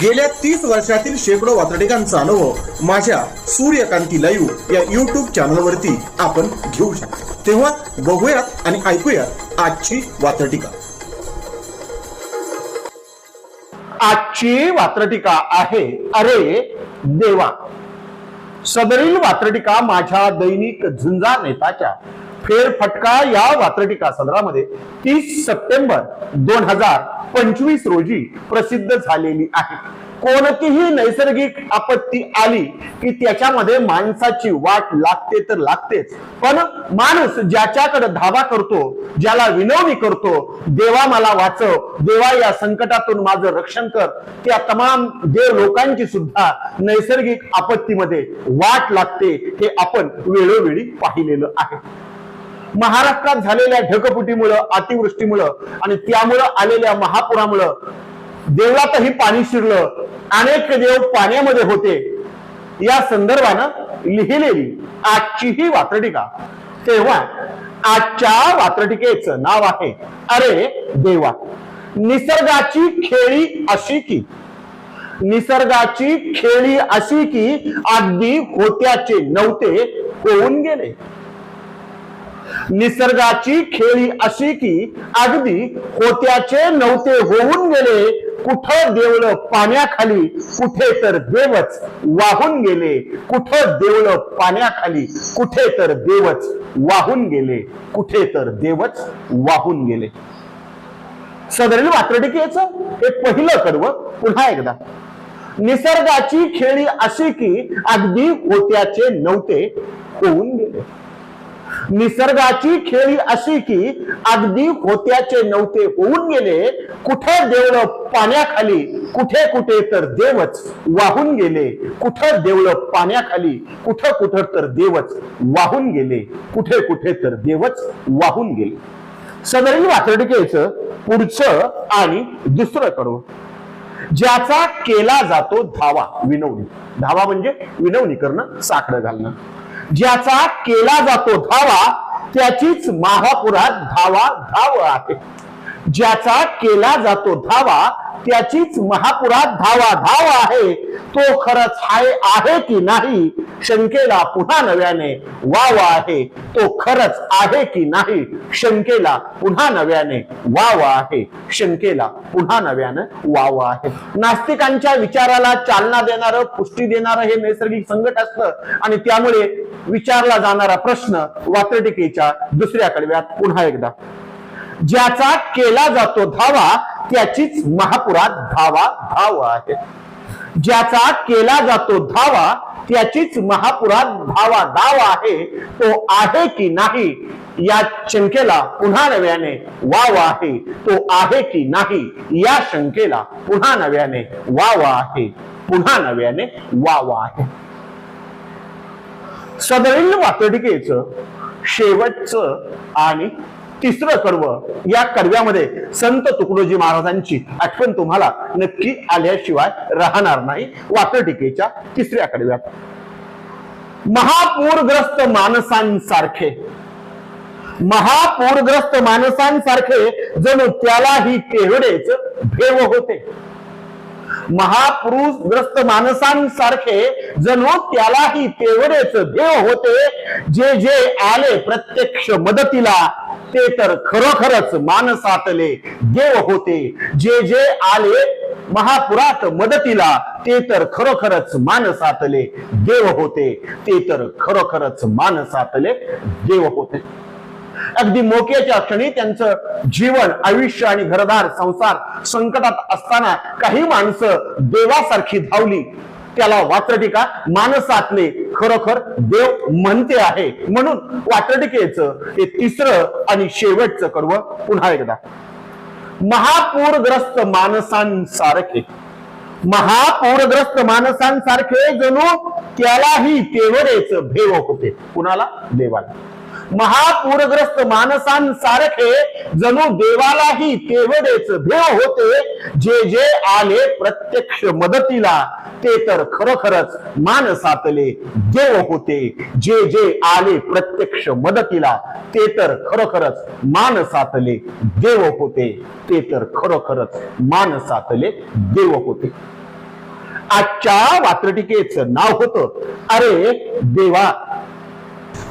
गेल्या तीस वर्षातील शेकडो वातडिकांचा अनुभव माझ्या सूर्यकांती लाईव्ह या युट्यूब चॅनलवरती आपण घेऊ शकतो. तेव्हा बघूयात आणि ऐकूयात आजची वातडिका आजची वात्रटिका आहे अरे देवा. सदरील वात्रटिका माझ्या दैनिक झुंजार नेताच्या फेरफटका या वात्रटिका सदरामध्ये तीस सप्टेंबर दोन हजार पंचवीस रोजी प्रसिद्ध झालेली आहे. कोणतीही नैसर्गिक आपत्ती आली की त्याच्यामध्ये माणसाची वाट लागते तर लागतेच. पण माणूस ज्याच्याकडे धावा करतो ज्याला विनवणी करतो देवा मला वाचव देवा या संकटातून माझं रक्षण कर त्या तमाम देव लोकांची सुद्धा नैसर्गिक आपत्तीमध्ये वाट लागते हे आपण वेळोवेळी पाहिलेलं आहे. महाराष्ट्रात झालेल्या ढगफुटीमुळं अतिवृष्टीमुळं आणि त्यामुळं आलेल्या महापुरामुळं देवळातही पाणी शिरलं. अनेक देव पाण्यामध्ये होते. या संदर्भानं लिहिलेली आजची ही वात्रटिका. तेव्हा आजच्या वात्रटिकेचं नाव आहे अरे देवा. निसर्गाची खेळी अशी की निसर्गाची खेळी अशी की अगदी होत्याचे नव्हते होऊन गेले? निसर्गाची खेळी अशी की अगदी होत्याचे नव्हते होऊन गेले कुठं देवलं पाण्याखाली कुठे तर देवच वाहून गेले. कुठं देवळ पाण्याखाली कुठे तर देवच वाहून गेले. कुठे तर देवच वाहून गेले. सदरील वात्रटिकेच हे पहिलं कडव. पुन्हा एकदा. निसर्गाची खेळी अशी की अगदी होत्याचे नव्हते होऊन गेले. निसर्गाची खेळी अशी की अगदी होत्याचे नव्हते होऊन गेले कुठं देवळं पाण्याखाली कुठे कुठे तर देवच वाहून गेले. कुठं देवळं पाण्याखाली कुठं कुठं तर देवच वाहून गेले. कुठे कुठे तर देवच वाहून गेले. सदरी वात्रटिकेचं पुढचं आणि दुसरं कडवं. ज्याचा केला जातो धावा विनवणी. धावा म्हणजे विनवणी करणं साकडं घालणं. ज्याचा केला जातो धावा त्याचीच महापुरात धावा धाव आहे. ज्याचा केला जातो धावा त्याचीच महापुरात धावा धाव आहे. तो खरंच हाय आहे की नाही? शंकेला पुन्हा नव्याने वाव आहे. तो खरंच आहे की नाही? शंकेला पुन्हा नव्याने वाव आहे. शंकेला पुन्हा नव्यानं वाव आहे. नास्तिकांच्या विचाराला चालना देणारं पुष्टी देणारं हे नैसर्गिक संकट असतं. आणि त्यामुळे विचारला जाणारा प्रश्न वात्रटिकेच्या दुसऱ्या कडव्यात पुन्हा एकदा ज्याचा केला जातो धावा त्याचीच महापुरात धावा धाव आहे. ज्याचा केला जातो धावा त्याचीच महापुरात धावा धाव आहे. तो आहे की नाही? या शंकेला पुन्हा नव्याने वाव आहे. तो आहे की नाही? या शंकेला पुन्हा नव्याने वाव आहे. पुन्हा नव्याने वाव आहे. सदैल वातडिकेचं शेवटचं आणि तिसरं कडवं या कडव्यामध्ये संत तुकडोजी महाराजांची आठवण तुम्हाला नक्की आल्याशिवाय राहणार नाही. वाकरटिकेच्या तिसऱ्या कडव्यात महापूरग्रस्त माणसांसारखे महापूरग्रस्त माणसांसारखे जणू त्यालाही तेवढेच भेव होते. महापुरुष ग्रस्त माणसांसारखे जणू त्यालाही तेवढेच देव होते. जे जे आले प्रत्यक्ष मदतीला ते तर खरोखरच माणसातले देव होते. जे जे आले महापुरात मदतीला ते तर खरोखरच माणसातले देव होते. ते तर खरोखरच माणसातले देव होते. अगदी मोक्याच्या क्षणी त्यांचं जीवन आयुष्य आणि घरदार संसार संकटात असताना काही माणसं देवासारखी धावली. त्याला वात्रटिका मानसातले खरोखर देव म्हणते आहे. म्हणून वात्रटिकेचं हे तिसरं आणि शेवटचं कर्व पुन्हा एकदा. महापूरग्रस्त माणसांसारखे महापूरग्रस्त माणसांसारखे जणू त्यालाही तेवढेच भेव होते. कुणाला? देवाला. महापूरग्रस्त माणसांसारखे जणू देवालाही तेवढेच भेव होते. जे जे आले प्रत्यक्ष मदतीला ते तर खरोखरच माणसातले देव होते. जे जे आले प्रत्यक्ष मदतीला ते तर खरोखरच माणसातले देव होते. ते तर खरोखरच माणसातले देव होते. आजच्या वात्रटिकेच नाव होतं अरे देवा